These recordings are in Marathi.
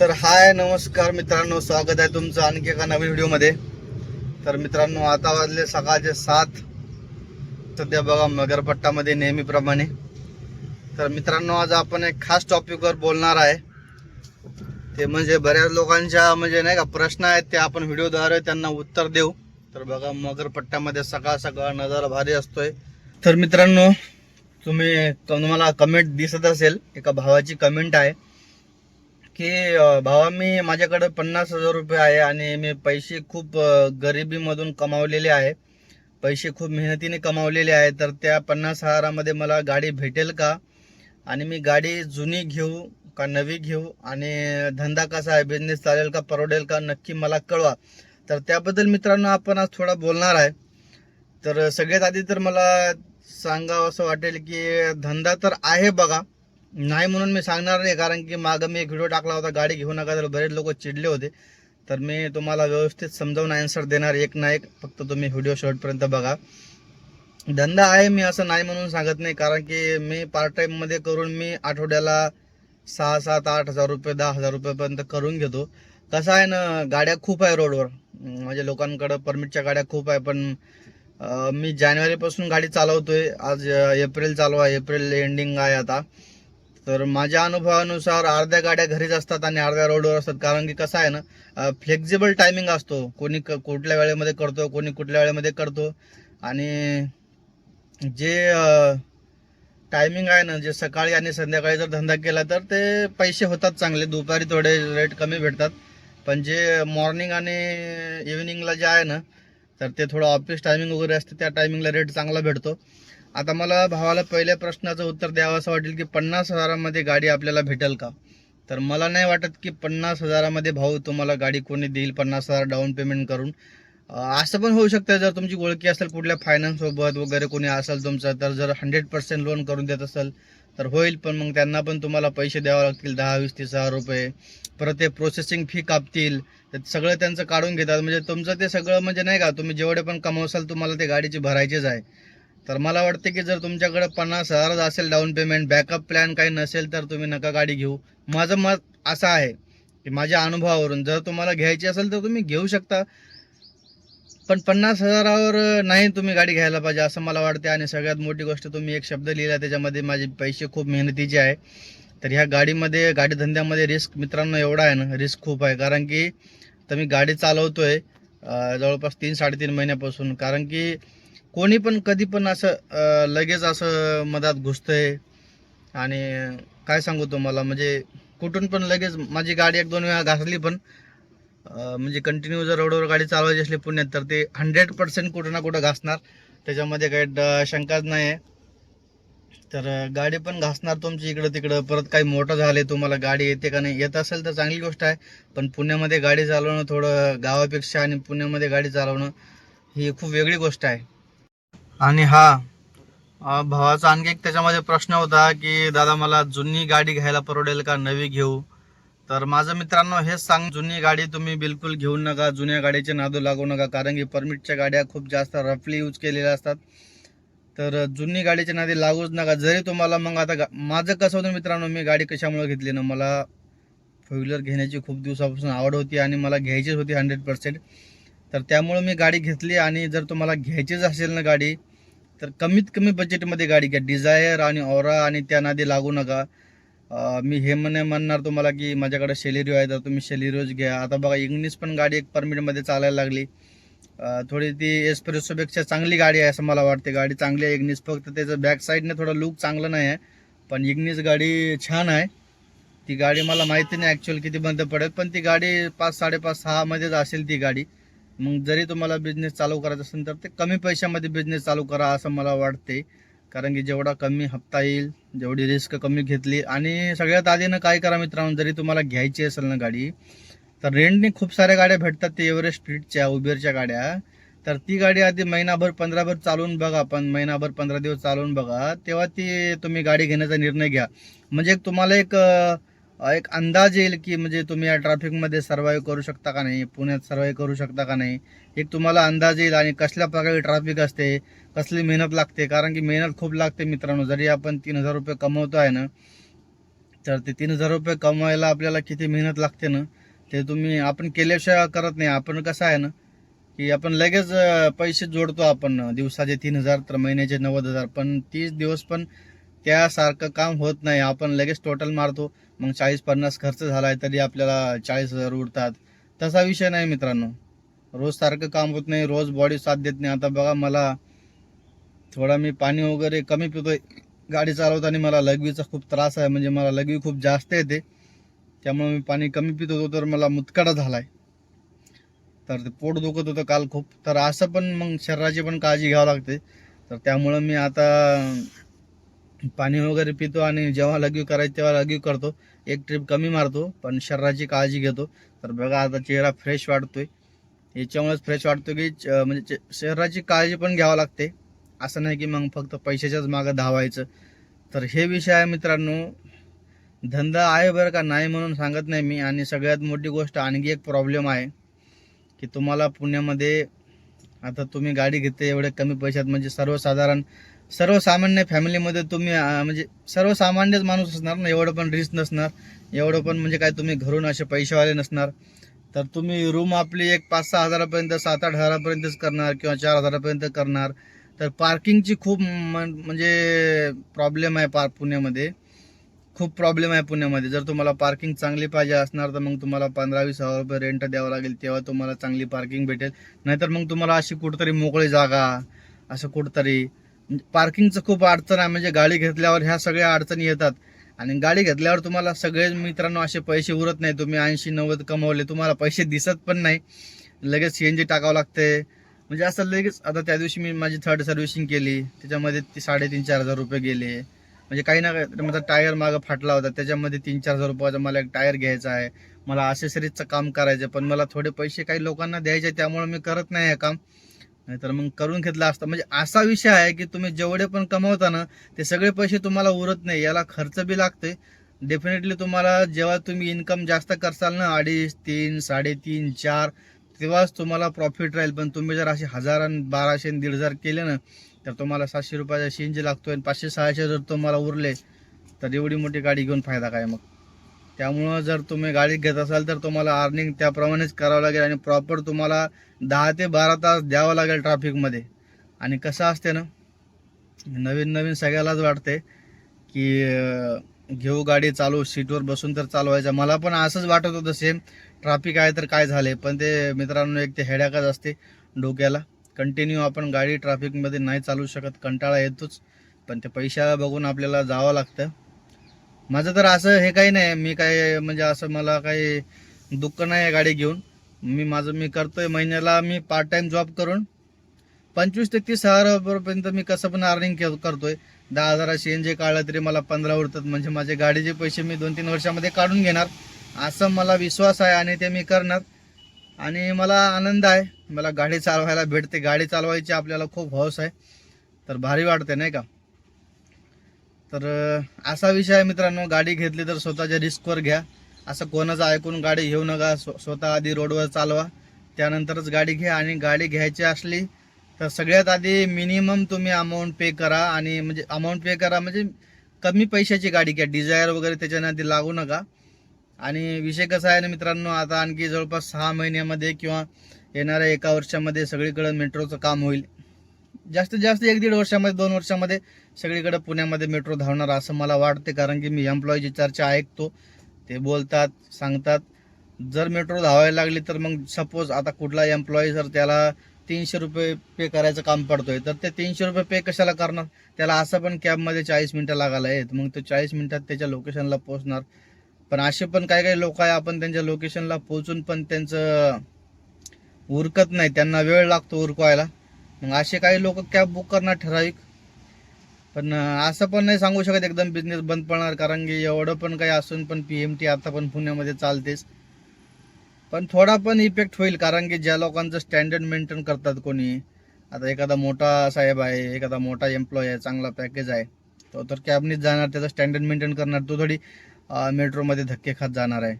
तर हाय नमस्कार मित्रांनो स्वागत आहे तुमचं आणखी एका नवीन व्हिडिओमध्ये. तर मित्रांनो आता वाजले सकाळचे सात. सध्या बघा मगरपट्टामध्ये नेहमीप्रमाणे. तर मित्रांनो आज आपण एक खास टॉपिकवर बोलणार आहे. ते म्हणजे बऱ्याच लोकांच्या म्हणजे नाही का प्रश्न आहेत ते आपण व्हिडिओद्वारे त्यांना उत्तर देऊ. तर बघा मगरपट्ट्यामध्ये सकाळ सकाळ नजारा भारी असतोय. तर मित्रांनो तुम्ही तुम्हाला कमेंट दिसत असेल एका भावाची कमेंट आहे. की भावा मी माझ्याकडे पन्नास हजार रुपये आहे आणि मी पैसे खूप गरिबीमधून कमावलेले आहे. पैसे खूप मेहनतीने कमावलेले आहे. तर त्या पन्नास हजारामध्ये मला गाडी भेटेल का? आणि मी गाडी जुनी घेऊ का नवी घेऊ? आणि धंदा कसा आहे? बिझनेस चालेल का? परवडेल का? नक्की मला कळवा. तर त्याबद्दल मित्रांनो आपण आज थोडा बोलणार आहे. तर सगळ्यात आधी तर मला सांगावं असं वाटेल की धंदा तर आहे बघा. नाही म्हणून मी सांगणार नाही कारण की मागं मी एक व्हिडिओ टाकला होता गाडी घेऊ नका तर बरेच लोक चिडले होते. तर मी तुम्हाला व्यवस्थित समजावून आन्सर देणार एक ना एक फक्त तुम्ही व्हिडिओ शेवटपर्यंत बघा. धंदा आहे मी असं नाही म्हणून सांगत नाही कारण की मी पार्ट टाईममध्ये करून मी आठवड्याला सहा सात आठ हजार रुपये दहा हजार रुपयेपर्यंत करून घेतो. कसं आहे ना गाड्या खूप आहे रोडवर. म्हणजे लोकांकडं परमिटच्या गाड्या खूप आहे पण मी जानेवारीपासून गाडी चालवतोय. आज एप्रिल चालू आहे एप्रिल एंडिंग आहे आता. तर माझ्या अनुभवानुसार अर्ध्या गाड्या घरीच असतात आणि अर्ध्या रोडवर असतात. कारण की कसं आहे ना फ्लेक्झिबल टायमिंग असतो. कोणी क- कुठल्या वेळेमध्ये करतो कोणी कुठल्या वेळेमध्ये करतो. आणि जे टायमिंग आहे ना जे सकाळी आणि संध्याकाळी जर धंदा केला तर ते पैसे होतात चांगले. दुपारी थोडे रेट कमी भेटतात. पण जे मॉर्निंग आणि इव्हिनिंगला जे आहे ना तर ते थोडं ऑफिस टायमिंग वगैरे असते त्या टायमिंगला रेट चांगला भेटतो. आता मला भावाला पहिल्या प्रश्नाचं उत्तर द्यावं असं वाटेल की पन्नास हजारामध्ये गाडी आपल्याला भेटेल का? तर मला नाही वाटत की पन्नास हजारामध्ये भाऊ तुम्हाला गाडी कोणी देईल पन्नास हजार डाऊन पेमेंट करून. असं पण होऊ शकतं जर तुमची ओळखी असेल कुठल्या फायनान्ससोबत वगैरे कोणी असेल तुमचं तर जर हंड्रेड पर्सेंट लोन करून देत असेल तर होईल. पण मग त्यांना पण तुम्हाला पैसे द्यावे लागतील दहा वीस तीस हजार रुपये. परत ते प्रोसेसिंग फी कापतील. सगळं त्यांचं काढून घेतात. म्हणजे तुमचं ते सगळं म्हणजे नाही का तुम्ही जेवढे पण कमवसाल तुम्हाला ते गाडीची भरायचीच आहे. तर मला वाटते की जर तुमच्याकडे पन्नास हजारच असेल डाऊन पेमेंट बॅकअप प्लॅन काही नसेल तर तुम्ही नका गाडी घेऊ. माझं मत असं आहे की माझ्या अनुभवावरून जर तुम्हाला घ्यायची असेल तर तुम्ही घेऊ शकता. पण पन्नास हजारावर नाही तुम्ही गाडी घ्यायला पाहिजे असं मला वाटते आणि सगळ्यात मोठी गोष्ट तुम्ही एक शब्द लिहिला त्याच्यामध्ये माझे पैसे खूप मेहनतीचे आहे. तर ह्या गाडीमध्ये गाडी धंद्यामध्ये रिस्क मित्रांनो एवढा आहे ना रिस्क खूप आहे. कारण की तर मी गाडी चालवतो आहे जवळपास तीन साडेतीन महिन्यापासून. कारण की कोणी पण कधी पण असं लगेच असं मधात घुसतंय. आणि काय सांगू तुम्हाला म्हणजे कुठून पण लगेच माझी गाडी एक दोन वेळा घासली पण म्हणजे कंटिन्यू जर रोडवर गाडी चालवायची असली पुण्यात तर ते हंड्रेड पर्सेंट कुठं ना कुठं घासणार. त्याच्यामध्ये काही शंकाच नाही आहे तर गाडी पण घासणार तुमची इकडं तिकडं परत काही मोठं झाले तुम्हाला गाडी येते का नाही येत असेल तर चांगली गोष्ट आहे. पण पुण्यामध्ये गाडी चालवणं थोडं गावापेक्षा आणि पुण्यामध्ये गाडी चालवणं ही खूप वेगळी गोष्ट आहे. आणि हा अं, भावाचा आणखी एक त्याच्यामध्ये प्रश्न होता की दादा मला जुनी गाडी घ्यायला परवडेल का? नवी घेऊ? तर माझं मित्रांनो हेच सांग जुनी गाडी तुम्ही बिलकुल घेऊ नका जुन्या गाडीचे नादू लागू नका कारण की परमिटच्या गाड्या खूप जास्त रफली यूज केलेल्या असतात. तर जुनी गाडीचे नादी लागूच नका. जरी तुम्हाला मग आता गा- माझं कसं होतं मित्रांनो मी गाडी कशामुळे घेतली ना मला फोर व्हीलर घेण्याची खूप दिवसापासून आवड होती आणि मला घ्यायचीच होती हंड्रेड पर्सेंट तर त्यामुळं मी गाडी घेतली आणि जर तुम्हाला घ्यायचीच असेल ना गाडी तर कमीत कमी बजेटमध्ये गाडी घ्या. डिझायर आणि ओरा आणि त्या नादी लागू नका. मी हे म्हणे म्हणणार तुम्हाला की माझ्याकडे शेलेरिओ आहे तर तुम्ही शेलेरिओज घ्या. आता बघा इंग्लिश पण गाडी एक परमिटमध्ये चालायला लागली. थोडी ती एस्प्रेसोपेक्षा चांगली गाडी आहे असं मला वाटते. गाडी चांगली आहे इग्निस फक्त त्याचं बॅक साईडने थोडं लुक चांगलं नाही आहे. पण इग्निस गाडी छान आहे. ती गाडी मला माहिती नाही ॲक्च्युअल किती बंद पडेल पण ती गाडी पाच साडेपाच सहामध्येच असेल ती गाडी. मग जरी तुम्हाला बिझनेस चालू करायचा असेल तर ते कमी पैशामध्ये बिझनेस चालू करा असं मला वाटते. कारण की जेवढा कमी हप्ता येईल जेवढी रिस्क कमी घेतली आणि सगळ्यात आधीनं काय करा मित्रांनो जरी तुम्हाला घ्यायची असेल ना गाडी तर रेंटने खूप साऱ्या गाड्या भेटतात ते एव्हरेस्ट स्पीडच्या उबेरच्या गाड्या. तर ती गाडी आधी महिनाभर पंधराभर चालवून बघा पण महिनाभर पंधरा दिवस चालवून बघा तेव्हा ती तुम्ही गाडी घेण्याचा निर्णय घ्या. म्हणजे एक तुम्हाला एक एक अंदाज येईल की म्हणजे तुम्ही या ट्रॅफिकमध्ये सर्वाईव्ह करू शकता का नाही पुण्यात सर्वाईव्ह करू शकता का नाही एक तुम्हाला अंदाज येईल आणि कसल्या प्रकारे ट्रॅफिक असते कसली मेहनत लागते कारण की मेहनत खूप लागते मित्रांनो. जरी आपण तीन हजार रुपये कमवतो आहे ना तर ते तीन हजार रुपये कमवायला आपल्याला किती मेहनत लागते ना ते तुम्ही आपण केल्याशिवाय करत नाही. आपण कसं आहे ना की आपण लगेच पैसे जोडतो आपण. दिवसाचे तीन हजार तर महिन्याचे नव्वद हजार. पण तीस दिवस पण त्यासारखं काम होत नाही. आपण लगेच टोटल मारतो. मग चाळीस पन्नास खर्च झालाय तरी आपल्याला चाळीस हजार उरतात. तसा विषय नाही मित्रांनो. रोज सारखं काम होत नाही. रोज बॉडी साथ देत नाही. आता बघा मला थोडा मी पाणी वगैरे कमी पितोय. गाडी चालवताना मला लघवीचा खूप त्रास आहे. म्हणजे मला लघवी खूप जास्त येते. त्यामुळे मी पाणी कमी पित होतो तर मला मुतकडा झालाय. तर ते पोट दुखत होतं काल खूप. तर असं पण मग शरीराची पण काळजी घ्यावी लागते. तर त्यामुळं मी आता पाणी वगैरे पितो आणि जेव्हा लघवी करायचं तेव्हा लघवी करतो. एक ट्रिप कमी मारतो पण शरीराची काळजी घेतो. तर बघा आता चेहरा फ्रेश वाटतोय याच्यामुळेच फ्रेश वाटतो की च- म्हणजे चे- शरीराची काळजी पण घ्यावं लागते. असं नाही की मग फक्त पैशाच्याच मागं धावायचं. तर हे विषय आहे मित्रांनो धंदा आहे बरं का नाही म्हणून सांगत नाही मी. आणि सगळ्यात मोठी गोष्ट आणखी एक प्रॉब्लेम आहे की तुम्हाला पुण्यामध्ये आता तुम्ही गाडी घेते एवढ्या कमी पैशात. म्हणजे सर्वसाधारण सर्वसामान्य फॅमिलीमध्ये तुम्ही म्हणजे सर्वसामान्यच माणूस असणार ना एवढं पण रिस्क नसणार एवढं पण म्हणजे काय तुम्ही घरून असे पैसेवाले नसणार. तर तुम्ही रूम आपली एक पाच सहा हजारापर्यंत सात आठ हजारापर्यंतच करणार किंवा चार हजारापर्यंत करणार. तर पार्किंगची खूप म्हणजे प्रॉब्लेम आहे पार पुण्यामध्ये. खूप प्रॉब्लेम आहे पुण्यामध्ये. जर तुम्हाला पार्किंग चांगली पाहिजे असणार तर मग तुम्हाला पंधरा वीस हजार रुपये रेंट द्यावं लागेल तेव्हा तुम्हाला चांगली पार्किंग भेटेल. नाहीतर मग तुम्हाला अशी कुठंतरी मोकळी जागा असं कुठंतरी पार्किंगचं खूप अडचण आहे. म्हणजे गाडी घेतल्यावर ह्या सगळ्या अडचणी येतात. आणि गाडी घेतल्यावर तुम्हाला सगळे मित्रांनो असे पैसे उरत नाही. तुम्ही ऐंशी नव्वद कमवले तुम्हाला पैसे दिसत पण नाही. लगेच सी एन जी टाकावं लागते. म्हणजे असं लगेच आता त्या दिवशी मी माझी थर्ड सर्व्हिसिंग केली. त्याच्यामध्ये ती साडेतीन चार हजार रुपये गेले. म्हणजे काही ना काही माझा टायर मागं फाटला होता. त्याच्यामध्ये तीन चार हजार रुपयाचा मला एक टायर घ्यायचा आहे. मला असेसरीजचं काम करायचं पण मला थोडे पैसे काही लोकांना द्यायचे त्यामुळे मी करत नाही हे काम. नाहीतर मग करून घेतलं असतं. म्हणजे असा विषय आहे की तुम्ही जेवढे पण कमवता ना ते सगळे पैसे तुम्हाला उरत नाही. याला खर्च बी लागते डेफिनेटली तुम्हाला जेव्हा तुम्ही इन्कम जास्त करसाल ना अडीच तीन साडेतीन चार तेव्हाच तुम्हाला प्रॉफिट राहील. पण तुम्ही जर असे हजार आणि बाराशे दीड हजार केले ना तर तुम्हाला सातशे रुपयाचा सीएनजी लागतोय आणि पाचशे सहाशे जर तुम्हाला उरले तर एवढी मोठी गाडी घेऊन फायदा काय मग? त्यामुळं जर तुम्ही गाडी घेत असाल तर तुम्हाला अर्निंग त्याप्रमाणेच करावं लागेल आणि प्रॉपर तुम्हाला दहा ते बारा तास द्यावं लागेल ट्रॅफिकमध्ये आणि कसं असते ना नवीन नवीन सगळ्यालाच वाटते की घेऊ गाडी चालू सीटवर बसून तर चालवायचं. मला पण असंच वाटत होतं सेम ट्रॅफिक आहे तर काय झाले पण ते मित्रांनो एक ते हेड्याकच असते डोक्याला. कंटिन्यू आपण गाडी ट्रॅफिकमध्ये नाही चालू शकत कंटाळा येतोच. पण ते पैशाला बघून आपल्याला जावं लागतं. माझं तर असं हे काही नाही मी काय म्हणजे असं मला काही दुःख नाही आहे गाडी घेऊन. मी माझं मी करतोय महिन्याला मी पार्ट टाइम जॉब करून पंचवीस ते तीस हजारापर्यंत मी कसं पण अर्निंग करतोय. दहा हजाराशी एन जी काढलं तरी मला पंधरा उरतात. म्हणजे माझे गाडीचे पैसे मी दोन तीन वर्षामध्ये काढून घेणार. असं मला विश्वास आहे आणि ते मी करणार. आणि मला आनंद आहे. मला गाडी चालवायला भेटते. गाडी चालवायची आपल्याला खूप हौस आहे. तर भारी वाटते नाही का? तर असा विषय आहे मित्रांनो गाडी घेतली तर स्वतःच्या रिस्कवर घ्या. असं कोणाचं ऐकून गाडी घेऊ नका स्व- स्वतः आधी रोडवर चालवा. त्यानंतरच गाडी घ्या आणि गाडी घ्यायची असली तर सगळ्यात आधी मिनिमम तुम्ही अमाऊंट पे करा आणि म्हणजे अमाऊंट पे करा म्हणजे कमी पैशाची गाडी घ्या. डिझायर वगैरे त्याच्यानं आधी लागू नका. आणि विषय कसा आहे ना मित्रांनो आता आणखी जवळपास सहा महिन्यामध्ये किंवा येणाऱ्या एका वर्षामध्ये सगळीकडे मेट्रोचं काम होईल. जास्तीत जास्त एक दीड वर्षामध्ये दोन वर्षामध्ये सगळीकडे पुण्यामध्ये मेट्रो धावणार असं मला वाटते. कारण की मी एम्प्लॉईची चर्चा ऐकतो. ते बोलतात सांगतात. जर मेट्रो धावायला लागली तर मग सपोज आता कुठला एम्प्लॉई जर त्याला तीनशे रुपये पे करायचं काम पडतोय तर ते तीनशे रुपये पे कशाला करणार? त्याला असं पण कॅबमध्ये चाळीस मिनटं लागायला आहेत. मग तो चाळीस मिनटात त्याच्या लोकेशनला पोहोचणार. पण असे पण काही काही लोक आहे आपण त्यांच्या लोकेशनला पोहोचून पण त्यांचं उरकत नाही. त्यांना वेळ लागतो उरकवायला. मग असे काही लोक कॅब बुक करणार ठराविक. पण असं पण नाही सांगू शकत एकदम बिझनेस बंद पडणार कारण की एवढं पण काही असून पण पी एम टी आता पण पुण्यामध्ये चालतेच. पण थोडा पण इफेक्ट होईल कारण की ज्या लोकांचं स्टँडर्ड मेंटेन करतात कोणी आता एखादा मोठा साहेब आहे एखादा मोठा एम्प्लॉय आहे चांगला पॅकेज आहे तो तर कॅबनीच जाणार त्याचा स्टँडर्ड मेंटेन करणार तो थोडी मेट्रोमध्ये धक्के खात जाणार आहे.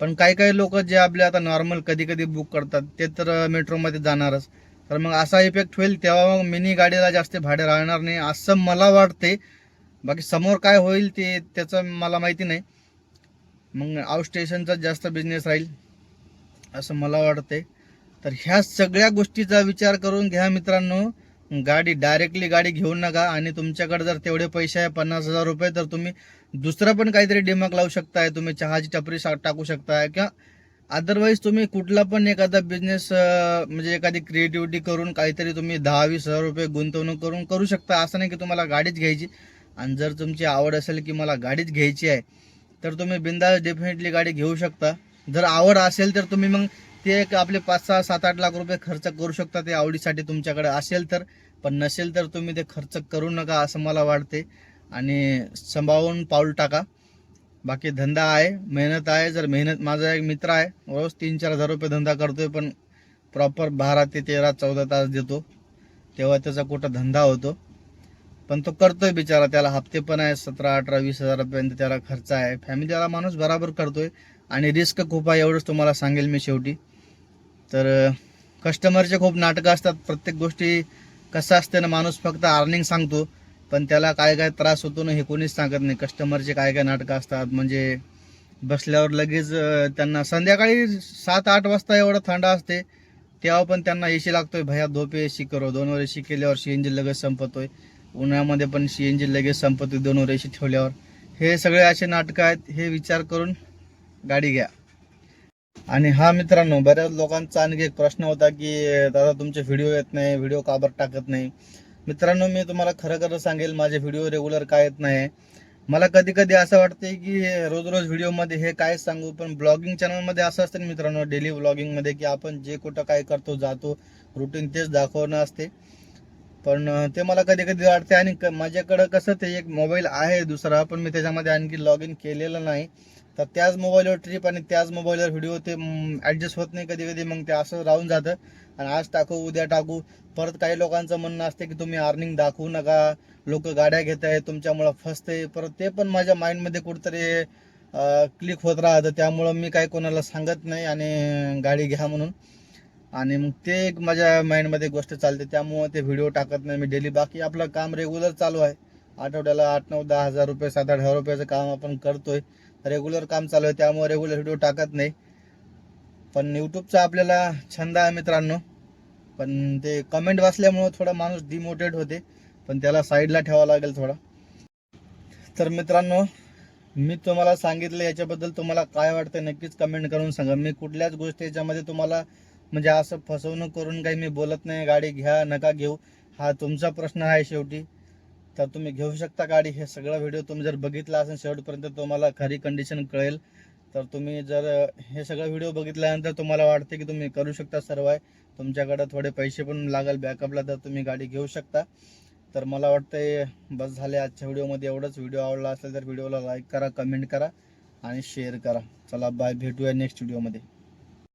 पण काही काही लोक जे आपले आता नॉर्मल कधी कधी बुक करतात ते तर मेट्रोमध्ये जाणारच. तर मग असा इफेक्ट होईल तेव्हा मग मिनी गाडीला जास्त भाडे राहणार नाही असं मला वाटते बाकी समोर काय होईल ते त्याचं मला माहिती नाही. मग आउट स्टेशनचा जास्त बिझनेस राहील असं मला वाटते तर ह्या सगळ्या गोष्टीचा विचार करून घ्या मित्रांनो. गाडी डायरेक्टली गाडी घेऊ नका. आणि तुमच्याकडे जर तेवढे पैसे आहे पन्नास हजार रुपये तर तुम्ही दुसरं पण काहीतरी डिमाग लावू शकताय. तुम्ही चहाची टपरी सा- टाकू शकताय. किंवा अदरवाईज तुम्ही कुठला पण एखादा बिझनेस म्हणजे एखादी क्रिएटिव्हिटी करून काहीतरी तुम्ही दहा वीस हजार रुपये गुंतवणूक करून करू शकता. असं नाही की तुम्हाला गाडीच घ्यायची. आणि जर तुमची आवड असेल की मला गाडीच घ्यायची आहे तर तुम्ही बिंदास डेफिनेटली गाडी घेऊ शकता. जर आवड असेल तर तुम्ही मग ते एक आपले पाच सहा सात आठ लाख रुपये खर्च करू शकता ते आवडीसाठी तुमच्याकडे असेल तर. पण नसेल तर तुम्ही ते खर्च करू नका असं मला वाटते. आणि सांभाळून पाऊल टाका. बाकी धंदा आहे मेहनत आहे जर मेहनत माझा एक मित्र आहे रोज तीन चार हजार रुपये धंदा करतोय पण प्रॉपर बारा ते तेरा चौदा तास देतो. तेव्हा त्याचा कुठं धंदा होतो. पण तो करतोय बिचारा त्याला हप्ते पण आहे सतरा अठरा वीस हजारापर्यंत त्याला खर्च आहे. फॅमिलीला माणूस बराबर करतोय आणि रिस्क खूप आहे एवढंच तुम्हाला सांगेल मी शेवटी. तर कस्टमरचे खूप नाटकं असतात. प्रत्येक गोष्टी कसं असते ना माणूस फक्त अर्निंग सांगतो. पण त्याला काय काय त्रास होतो ना हे कोणीच सांगत नाही. कस्टमरचे काय काय नाटकं असतात म्हणजे बसल्यावर लगेच त्यांना संध्याकाळी सात आठ वाजता एवढं थंड असते तेव्हा पण त्यांना एसी लागतोय. भया दोपे एसी करो. दोन वर एसी केल्यावर जी लगेच संपतोय. उन्हाळ्यामध्ये पण सी एन जी लगेच संपतोय दोन वर एसी ठेवल्यावर. हे सगळे असे नाटकं आहेत हे विचार करून गाडी घ्या. आणि हा मित्रांनो बऱ्याच लोकांचा आणखी एक प्रश्न होता की दादा तुमचे व्हिडिओ येत नाही व्हिडिओ काबर टाकत नाही? मित्रांनो मी तुम्हाला खरं खरं सांगेल माझे व्हिडिओ रेग्युलर काय येत नाही. मला कधी कधी असं वाटते की रोज रोज व्हिडिओमध्ये हे काय सांगू पण ब्लॉगिंग चॅनलमध्ये असं असतं ना मित्रांनो डेली ब्लॉगिंगमध्ये की आपण जे कुठं काय करतो जातो रुटीन तेच दाखवणं असते. पण ते मला कधी कधी वाटते आणि क- माझ्याकडं कसं ते एक मोबाईल आहे दुसरा पण मी त्याच्यामध्ये आणखी लॉग इन केलेलं नाही. तर त्याच मोबाईलवर ट्रिप आणि त्याच मोबाईलवर व्हिडिओ ते ॲडजस्ट होत नाही कधी कधी मग ते असं राहून जातं. आणि आज टाकू उद्या टाकू. परत काही लोकांचं म्हणणं असतं की तुम्ही अर्निंग दाखवू नका. लोक गाड्या घेत आहे तुमच्यामुळं फसते परत ते पण माझ्या माइंडमध्ये कुठंतरी क्लिक होत राहतं. त्यामुळं मी काही कोणाला सांगत नाही आणि गाडी घ्या म्हणून. आणि मग ते एक माझ्या माइंडमध्ये गोष्ट चालते. त्यामुळं ते व्हिडिओ टाकत नाही मी डेली बाकी आपलं काम रेग्युलर चालू आहे. आठवड्याला आठ नऊ दहा हजार रुपये सात आठ हजार रुपयाचं काम आपण करतोय. रेग्युलर काम चालू आहे त्यामुळे रेग्युलर व्हिडिओ टाकत नाही. पण यूट्यूबचा आपल्याला छंद आहे मित्रांनो. पण ते कमेंट वाचल्यामुळं थोडा माणूस डिमोटिवेट होते. पण त्याला साईडला ठेवावा लागेल थोडा. तर मित्रांनो मी तुम्हाला सांगितलं याच्याबद्दल तुम्हाला काय वाटतं नक्कीच कमेंट करून सांगा. मी कुठल्याच गोष्टी याच्यामध्ये तुम्हाला म्हणजे असं फसवणूक करून काही मी बोलत नाही. गाडी घ्या नका घेऊ. हा तुमचा प्रश्न आहे शेवटी. तर तुम्ही घेऊ शकता गाडी. हे सगळं व्हिडिओ तुम्ही जर बघितला असेल शेवटपर्यंत तुम्हाला खरी कंडिशन कळेल. तर तुम्ही जर हे सगळं व्हिडिओ बघितल्यानंतर तुम्हाला वाटते की तुम्ही करू शकता सर्व आहे. तुमच्याकडं थोडे पैसे पण लागेल बॅकअपला तर तुम्ही गाडी घेऊ शकता. तर मला वाटतंय बस झाले आजच्या व्हिडिओमध्ये एवढंच. व्हिडिओ आवडला असेल तर व्हिडिओला लाईक करा कमेंट करा आणि शेअर करा. चला बाय भेटूया नेक्स्ट व्हिडिओमध्ये